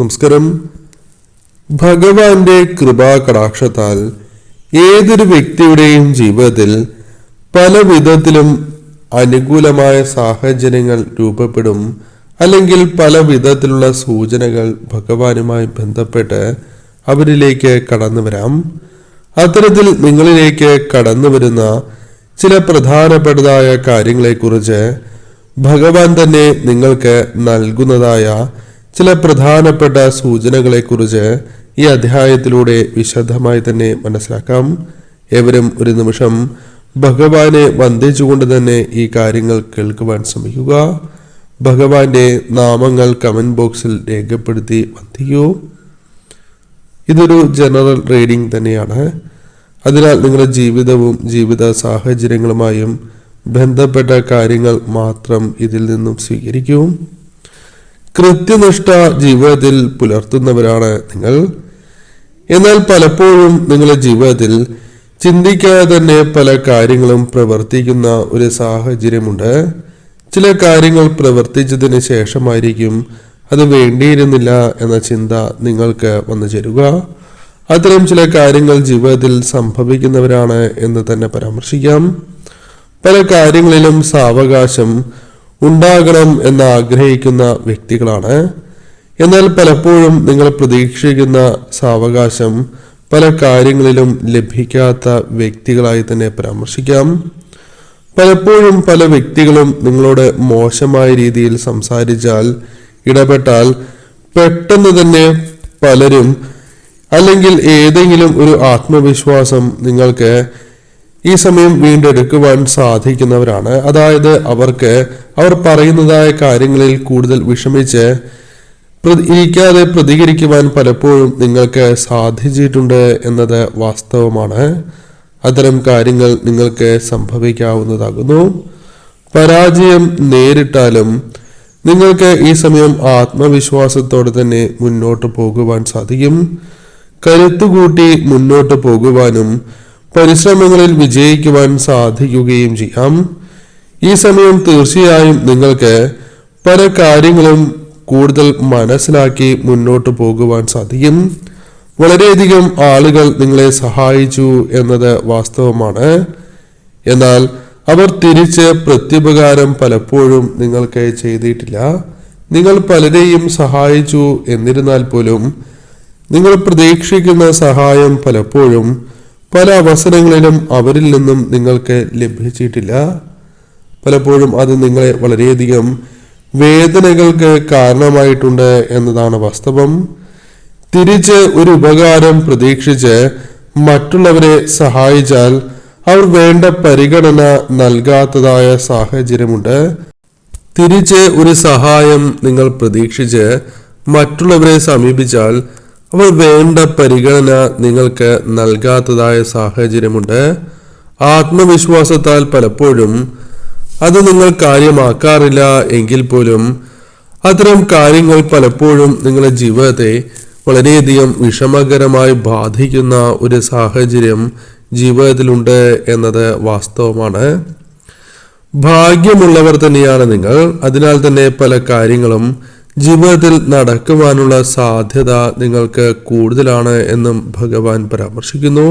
നമസ്കാരം. ഭഗവാന്റെ കൃപാ കടാക്ഷത്താൽ ഏതൊരു വ്യക്തിയുടെയും ജീവിതത്തിൽ പല വിധത്തിലും അനുകൂലമായ സാഹചര്യങ്ങൾ രൂപപ്പെടും അല്ലെങ്കിൽ പല വിധത്തിലുള്ള സൂചനകൾ ഭഗവാനുമായി ബന്ധപ്പെട്ട് അവരിലേക്ക് കടന്നു വരാം. അത്തരത്തിൽ നിങ്ങളിലേക്ക് കടന്നു വരുന്ന ചില പ്രധാനപ്പെട്ടതായ കാര്യങ്ങളെക്കുറിച്ച് ഭഗവാൻ തന്നെ നിങ്ങൾക്ക് നൽകുന്നതായ ചില പ്രധാനപ്പെട്ട സൂചനകളെക്കുറിച്ച് ഈ അധ്യായത്തിലൂടെ വിശദമായി തന്നെ മനസ്സിലാക്കാം. ഏവരും ഒരു നിമിഷം ഭഗവാനെ വന്ദിച്ചുകൊണ്ട് തന്നെ ഈ കാര്യങ്ങൾ കേൾക്കുവാൻ ശ്രമിക്കുക. ഭഗവാന്റെ നാമങ്ങൾ കമന്റ് ബോക്സിൽ രേഖപ്പെടുത്തി വന്ദിക്കൂ. ഇതൊരു ജനറൽ റീഡിംഗ് തന്നെയാണ്. അതിനാൽ നിങ്ങളുടെ ജീവിതവും ജീവിത സാഹചര്യങ്ങളുമായും ബന്ധപ്പെട്ട കാര്യങ്ങൾ മാത്രം ഇതിൽ നിന്നും സ്വീകരിക്കൂ. കൃത്യനിഷ്ഠ ജീവിതത്തിൽ പുലർത്തുന്നവരാണ് നിങ്ങൾ. എന്നാൽ പലപ്പോഴും നിങ്ങളുടെ ജീവിതത്തിൽ ചിന്തിക്കാതെ തന്നെ പല കാര്യങ്ങളും പ്രവർത്തിക്കുന്ന ഒരു സാഹചര്യമുണ്ട്. ചില കാര്യങ്ങൾ പ്രവർത്തിച്ചതിന് ശേഷമായിരിക്കും അത് വേണ്ടിയിരുന്നില്ല എന്ന ചിന്ത നിങ്ങൾക്ക് വന്നു ചേരുക. അത്തരം ചില കാര്യങ്ങൾ ജീവിതത്തിൽ സംഭവിക്കുന്നവരാണ് എന്ന് തന്നെ പരാമർശിക്കാം. പല കാര്യങ്ങളിലും സാവകാശം ഉണ്ടാകണം എന്ന് ആഗ്രഹിക്കുന്ന വ്യക്തികളാണ്. എന്നാൽ പലപ്പോഴും നിങ്ങൾ പ്രതീക്ഷിക്കുന്ന സാവകാശം പല കാര്യങ്ങളിലും ലഭിക്കാത്ത വ്യക്തികളായി തന്നെ പരാമർശിക്കാം. പലപ്പോഴും പല വ്യക്തികളും നിങ്ങളോട് മോശമായ രീതിയിൽ സംസാരിച്ചാൽ ഇടപെട്ടാൽ പെട്ടെന്ന് തന്നെ പലരും അല്ലെങ്കിൽ ഏതെങ്കിലും ഒരു ആത്മവിശ്വാസം നിങ്ങൾക്ക് ഈ സമയം വീണ്ടെടുക്കുവാൻ സാധിക്കുന്നവരാണ്. അതായത് അവർക്ക് അവർ പറയുന്നതായ കാര്യങ്ങളിൽ കൂടുതൽ വിഷമിച്ച് ഇരിക്കാതെ പ്രതികരിക്കുവാൻ പലപ്പോഴും നിങ്ങൾക്ക് സാധിച്ചിട്ടുണ്ട് എന്നത് വാസ്തവമാണ്. അത്തരം കാര്യങ്ങൾ നിങ്ങൾക്ക് സംഭവിക്കാവുന്നതാകുന്നു. പരാജയം നേരിട്ടാലും നിങ്ങൾക്ക് ഈ സമയം ആത്മവിശ്വാസത്തോടെ തന്നെ മുന്നോട്ട് പോകുവാൻ സാധിക്കും. കരുത്തുകൂട്ടി മുന്നോട്ട് പോകുവാനും പരിശ്രമങ്ങളിൽ വിജയിക്കുവാൻ സാധിക്കുകയും ചെയ്യാം. ഈ സമയം തീർച്ചയായും നിങ്ങൾക്ക് പല കാര്യങ്ങളും കൂടുതൽ മനസ്സിലാക്കി മുന്നോട്ട് പോകുവാൻ സാധിക്കും. വളരെയധികം ആളുകൾ നിങ്ങളെ സഹായിച്ചു എന്നത് വാസ്തവമാണ്. എന്നാൽ അവർ തിരിച്ച് പ്രത്യുപകാരം പലപ്പോഴും നിങ്ങൾക്ക് ചെയ്തിട്ടില്ല. നിങ്ങൾ പലരെയും സഹായിച്ചു എന്നിരുന്നാൽ പോലും നിങ്ങൾ പ്രതീക്ഷിക്കുന്ന സഹായം പലപ്പോഴും പല അവസരങ്ങളിലും അവരിൽ നിന്നും നിങ്ങൾക്ക് ലഭിച്ചിട്ടില്ല. പലപ്പോഴും അത് നിങ്ങളെ വളരെയധികം വേദനകൾക്ക് കാരണമായിട്ടുണ്ട് എന്നതാണ് വാസ്തവം. തിരിച്ച് ഒരു ഉപകാരം പ്രതീക്ഷിച്ച് മറ്റുള്ളവരെ സഹായിച്ചാൽ അവർ വേണ്ട പരിഗണന നൽകാത്തതായ സാഹചര്യമുണ്ട്. തിരിച്ച് ഒരു സഹായം നിങ്ങൾ പ്രതീക്ഷിച്ച് മറ്റുള്ളവരെ സമീപിച്ചാൽ അവർ വേണ്ട പരിഗണന നിങ്ങൾക്ക് നൽകാത്തതായ സാഹചര്യമുണ്ട്. ആത്മവിശ്വാസത്താൽ പലപ്പോഴും അത് നിങ്ങൾ കാര്യമാക്കാറില്ല എങ്കിൽ പോലും അത്തരം കാര്യങ്ങൾ പലപ്പോഴും നിങ്ങളുടെ ജീവിതത്തെ വളരെയധികം വിഷമകരമായി ബാധിക്കുന്ന ഒരു സാഹചര്യം ജീവിതത്തിലുണ്ട് എന്നത് വാസ്തവമാണ്. ഭാഗ്യമുള്ളവർ തന്നെയാണ് നിങ്ങൾ. അതിനാൽ തന്നെ പല കാര്യങ്ങളും ജീവിതത്തിൽ നടക്കുവാനുള്ള സാധ്യത നിങ്ങൾക്ക് കൂടുതലാണ് എന്നും ഭഗവാൻ പരാമർശിക്കുന്നു.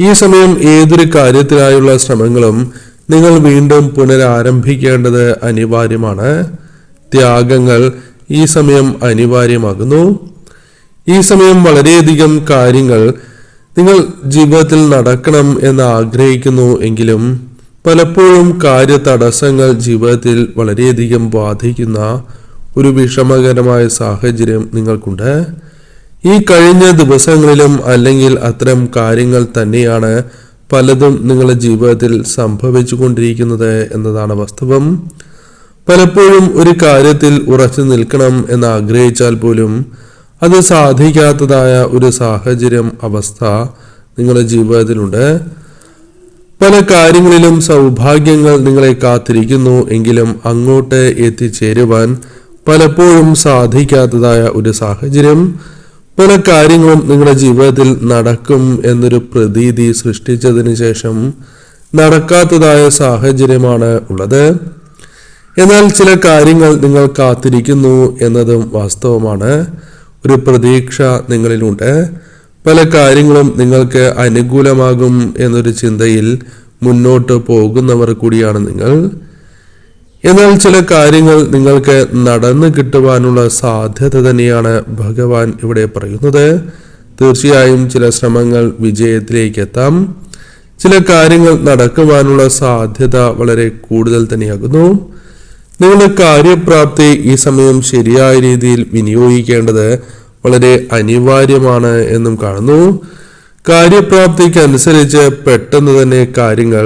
ഈ സമയം ഏതൊരു കാര്യത്തിനായുള്ള ശ്രമങ്ങളും നിങ്ങൾ വീണ്ടും പുനരാരംഭിക്കേണ്ടത് അനിവാര്യമാണ്. ത്യാഗങ്ങൾ ഈ സമയം അനിവാര്യമാകുന്നു. ഈ സമയം വളരെയധികം കാര്യങ്ങൾ നിങ്ങൾ ജീവിതത്തിൽ നടക്കണം എന്ന് ആഗ്രഹിക്കുന്നു എങ്കിലും പലപ്പോഴും കാര്യ തടസ്സങ്ങൾ ജീവിതത്തിൽ വളരെയധികം ബാധിക്കുന്ന ഒരു വിഷമകരമായ സാഹചര്യം നിങ്ങൾക്കുണ്ട്. ഈ കഴിഞ്ഞ ദിവസങ്ങളിലും അല്ലെങ്കിൽ അത്തരം കാര്യങ്ങൾ തന്നെയാണ് പലതും നിങ്ങളുടെ ജീവിതത്തിൽ സംഭവിച്ചു കൊണ്ടിരിക്കുന്നത് എന്നതാണ് വാസ്തവം. പലപ്പോഴും ഒരു കാര്യത്തിൽ ഉറച്ചു നിൽക്കണം എന്ന് ആഗ്രഹിച്ചാൽ പോലും അത് സാധിക്കാത്തതായ ഒരു സാഹചര്യം അവസ്ഥ നിങ്ങളുടെ ജീവിതത്തിലുണ്ട്. പല കാര്യങ്ങളിലും സൗഭാഗ്യങ്ങൾ നിങ്ങളെ കാത്തിരിക്കുന്നു. എങ്കിലും അങ്ങോട്ട് എത്തിച്ചേരുവാൻ പലപ്പോഴും സാധിക്കാത്തതായ ഒരു സാഹചര്യം. പല കാര്യങ്ങളും നിങ്ങളുടെ ജീവിതത്തിൽ നടക്കും എന്നൊരു പ്രതീതി സൃഷ്ടിച്ചതിന് ശേഷം നടക്കാത്തതായ സാഹചര്യമാണ് ഉള്ളത്. എന്നാൽ ചില കാര്യങ്ങൾ നിങ്ങൾ കാത്തിരിക്കുന്നു എന്നതും വാസ്തവമാണ്. ഒരു പ്രതീക്ഷ നിങ്ങളിലുണ്ട്. പല കാര്യങ്ങളും നിങ്ങൾക്ക് അനുകൂലമാകും എന്നൊരു ചിന്തയിൽ മുന്നോട്ട് പോകുന്നവർ കൂടിയാണ് നിങ്ങൾ. എന്നാൽ ചില കാര്യങ്ങൾ നിങ്ങൾക്ക് നടന്നു കിട്ടുവാനുള്ള സാധ്യത തന്നെയാണ് ഭഗവാൻ ഇവിടെ പറയുന്നത്. തീർച്ചയായും ചില ശ്രമങ്ങൾ വിജയത്തിലേക്ക് എത്താം ചില കാര്യങ്ങൾ നടക്കുവാനുള്ള സാധ്യത വളരെ കൂടുതൽ തന്നെയാകുന്നു. നിങ്ങളുടെ കാര്യപ്രാപ്തി ഈ സമയം ശരിയായ രീതിയിൽ വിനിയോഗിക്കേണ്ടത് വളരെ അനിവാര്യമാണ് എന്നും കാണുന്നു. കാര്യപ്രാപ്തിക്ക് അനുസരിച്ച് പെട്ടെന്ന് തന്നെ കാര്യങ്ങൾ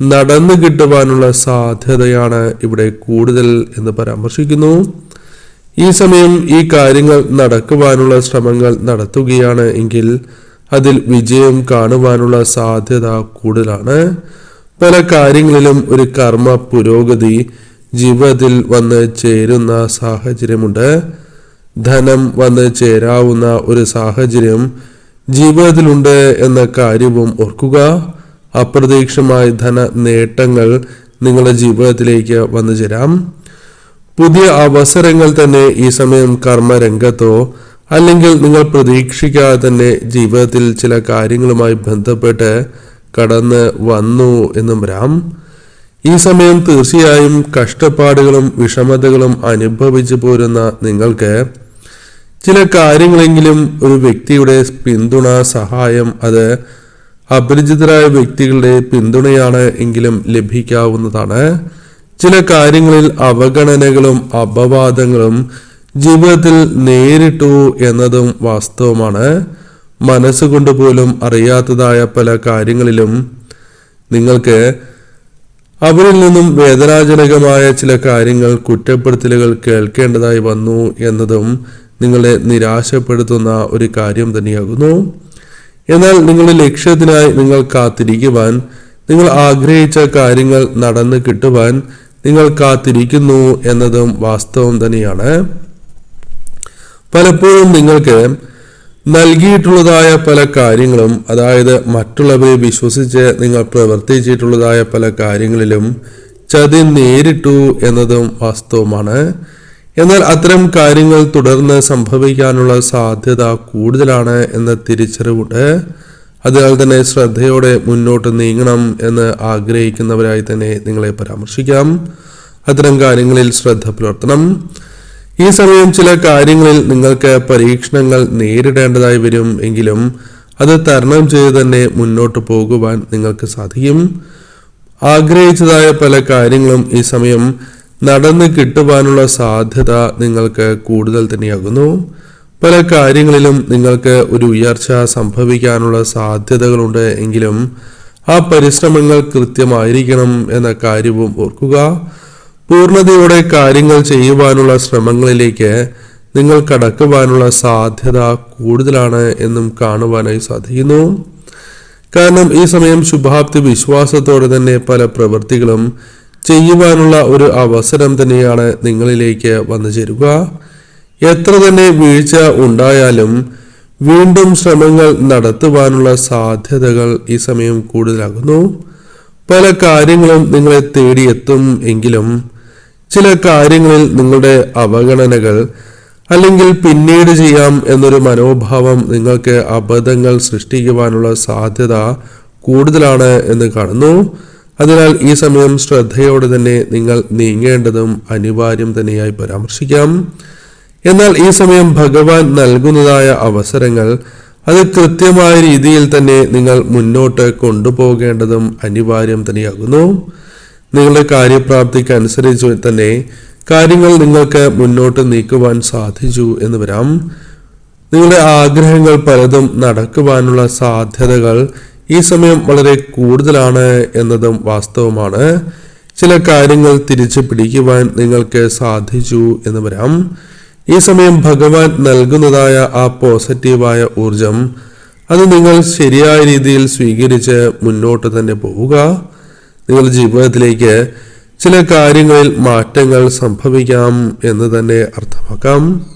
നടന്നു കിട്ടുവാനുള്ള സാധ്യതയാണ് ഇവിടെ കൂടുതൽ എന്ന് പരാമർശിക്കുന്നു. ഈ സമയം ഈ കാര്യങ്ങൾ നടക്കുവാനുള്ള ശ്രമങ്ങൾ നടത്തുകയാണ് എങ്കിൽ അതിൽ വിജയം കാണുവാനുള്ള സാധ്യത കൂടുതലാണ്. പല കാര്യങ്ങളിലും ഒരു കർമ്മ പുരോഗതി ജീവിതത്തിൽ വന്ന് ചേരുന്ന സാഹചര്യമുണ്ട്. ധനം വന്ന് ചേരാവുന്ന ഒരു സാഹചര്യം ജീവിതത്തിലുണ്ട് എന്ന കാര്യവും ഓർക്കുക. അപ്രതീക്ഷമായ ധന നേട്ടങ്ങൾ നിങ്ങളുടെ ജീവിതത്തിലേക്ക് വന്നു ചേരാം. പുതിയ അവസരങ്ങൾ തന്നെ ഈ സമയം കർമ്മരംഗത്തോ അല്ലെങ്കിൽ നിങ്ങൾ പ്രതീക്ഷിക്കാതെ തന്നെ ജീവിതത്തിൽ ചില കാര്യങ്ങളുമായി ബന്ധപ്പെട്ട് കടന്ന് വന്നു എന്നും വരാം. ഈ സമയം തീർച്ചയായും കഷ്ടപ്പാടുകളും വിഷമതകളും അനുഭവിച്ചു പോരുന്ന നിങ്ങൾക്ക് ചില കാര്യങ്ങളെങ്കിലും ഒരു വ്യക്തിയുടെ പിന്തുണ സഹായം അത് അപരിചിതരായ വ്യക്തികളുടെ പിന്തുണയാണ് എങ്കിലും ലഭിക്കാവുന്നതാണ്. ചില കാര്യങ്ങളിൽ അവഗണനകളും അപവാദങ്ങളും ജീവിതത്തിൽ നേരിട്ടു എന്നതും വാസ്തവമാണ്. മനസ്സുകൊണ്ട് പോലും അറിയാത്തതായ പല കാര്യങ്ങളിലും നിങ്ങൾക്ക് അവരിൽ നിന്നും വേദനാജനകമായ ചില കാര്യങ്ങൾ കുറ്റപ്പെടുത്തലുകൾ കേൾക്കേണ്ടതായി വന്നു എന്നതും നിങ്ങളെ നിരാശപ്പെടുത്തുന്ന ഒരു കാര്യം തന്നെയാകുന്നു. എന്നാൽ നിങ്ങളുടെ ലക്ഷ്യത്തിനായി നിങ്ങൾ കാത്തിരിക്കുവാൻ നിങ്ങൾ ആഗ്രഹിച്ച കാര്യങ്ങൾ നടന്നു കിട്ടുവാൻ നിങ്ങൾ കാത്തിരിക്കുന്നു എന്നതും വാസ്തവം തന്നെയാണ്. പലപ്പോഴും നിങ്ങൾക്ക് നൽകിയിട്ടുള്ളതായ പല കാര്യങ്ങളും അതായത് മറ്റുള്ളവരെ വിശ്വസിച്ച് നിങ്ങൾ പ്രവർത്തിച്ചിട്ടുള്ളതായ പല കാര്യങ്ങളിലും ചതി നേരിട്ടു എന്നതും വാസ്തവമാണ്. എന്നാൽ അത്തരം കാര്യങ്ങൾ തുടർന്ന് സംഭവിക്കാനുള്ള സാധ്യത കൂടുതലാണ് എന്ന തിരിച്ചറിവുണ്ട്. അതിനാൽ തന്നെ ശ്രദ്ധയോടെ മുന്നോട്ട് നീങ്ങണം എന്ന് ആഗ്രഹിക്കുന്നവരായി തന്നെ നിങ്ങളെ പരാമർശിക്കാം. അത്തരം കാര്യങ്ങളിൽ ശ്രദ്ധ പുലർത്തണം. ഈ സമയം ചില കാര്യങ്ങളിൽ നിങ്ങൾക്ക് പരീക്ഷണങ്ങൾ നേരിടേണ്ടതായി വരും എങ്കിലും അത് തരണം ചെയ്ത് തന്നെ മുന്നോട്ട് പോകുവാൻ നിങ്ങൾക്ക് സാധിക്കും. ആഗ്രഹിച്ചതായ പല കാര്യങ്ങളും ഈ സമയം നടന്നു കിട്ടുവാനുള്ള സാധ്യത നിങ്ങൾക്ക് കൂടുതൽ തന്നെയാകുന്നു. പല കാര്യങ്ങളിലും നിങ്ങൾക്ക് ഒരു ഉയർച്ച സംഭവിക്കാനുള്ള സാധ്യതകളുണ്ട് എങ്കിലും ആ പരിശ്രമങ്ങൾ കൃത്യമായിരിക്കണം എന്ന കാര്യവും ഓർക്കുക. പൂർണതയോടെ കാര്യങ്ങൾ ചെയ്യുവാനുള്ള ശ്രമങ്ങളിലേക്ക് നിങ്ങൾ കടക്കുവാനുള്ള സാധ്യത കൂടുതലാണ് എന്നും കാണുവാനായി സാധിക്കുന്നു. കാരണം ഈ സമയം ശുഭാപ്തി വിശ്വാസത്തോടെ തന്നെ പല പ്രവൃത്തികളും ചെയ്യുവാനുള്ള ഒരു അവസരം തന്നെയാണ് നിങ്ങളിലേക്ക് വന്നു ചേരുക. എത്ര തന്നെ വീഴ്ച ഉണ്ടായാലും വീണ്ടും ശ്രമങ്ങൾ നടത്തുവാനുള്ള സാധ്യതകൾ ഈ സമയം കൂടുതലാകുന്നു. പല കാര്യങ്ങളും നിങ്ങളെ തേടിയെത്തും എങ്കിലും ചില കാര്യങ്ങളിൽ നിങ്ങളുടെ അവഗണനകൾ അല്ലെങ്കിൽ പിന്നീട് ചെയ്യാം എന്നൊരു മനോഭാവം നിങ്ങൾക്ക് അബദ്ധങ്ങൾ സൃഷ്ടിക്കുവാനുള്ള സാധ്യത കൂടുതലാണ് എന്ന് കാണുന്നു. അതിനാൽ ഈ സമയം ശ്രദ്ധയോടെ തന്നെ നിങ്ങൾ നീങ്ങേണ്ടതും അനിവാര്യം തന്നെയായി പരാമർശിക്കാം. എന്നാൽ ഈ സമയം ഭഗവാൻ നൽകുന്നതായ അവസരങ്ങൾ അത് കൃത്യമായ രീതിയിൽ തന്നെ നിങ്ങൾ മുന്നോട്ട് കൊണ്ടുപോകേണ്ടതും അനിവാര്യം തന്നെയാകുന്നു. നിങ്ങളുടെ കാര്യപ്രാപ്തിക്ക് അനുസരിച്ച് തന്നെ കാര്യങ്ങൾ നിങ്ങൾക്ക് മുന്നോട്ട് നീക്കുവാൻ സാധിച്ചു എന്ന് വരാം. നിങ്ങളുടെ ആഗ്രഹങ്ങൾ പലതും നടക്കുവാനുള്ള സാധ്യതകൾ ഈ സമയം വളരെ കൂടുതലാണ് എന്നതും വാസ്തവമാണ്. ചില കാര്യങ്ങൾ തിരിച്ചു പിടിക്കുവാൻ നിങ്ങൾക്ക് സാധിച്ചു എന്ന് വരാം. ഈ സമയം ഭഗവാൻ നൽകുന്നതായ ആ പോസിറ്റീവായ ഊർജം അത് നിങ്ങൾ ശരിയായ രീതിയിൽ സ്വീകരിച്ച് മുന്നോട്ട് തന്നെ പോവുക. നിങ്ങളുടെ ജീവിതത്തിലേക്ക് ചില കാര്യങ്ങളിൽ മാറ്റങ്ങൾ സംഭവിക്കാം എന്ന് തന്നെ അർത്ഥമാക്കാം.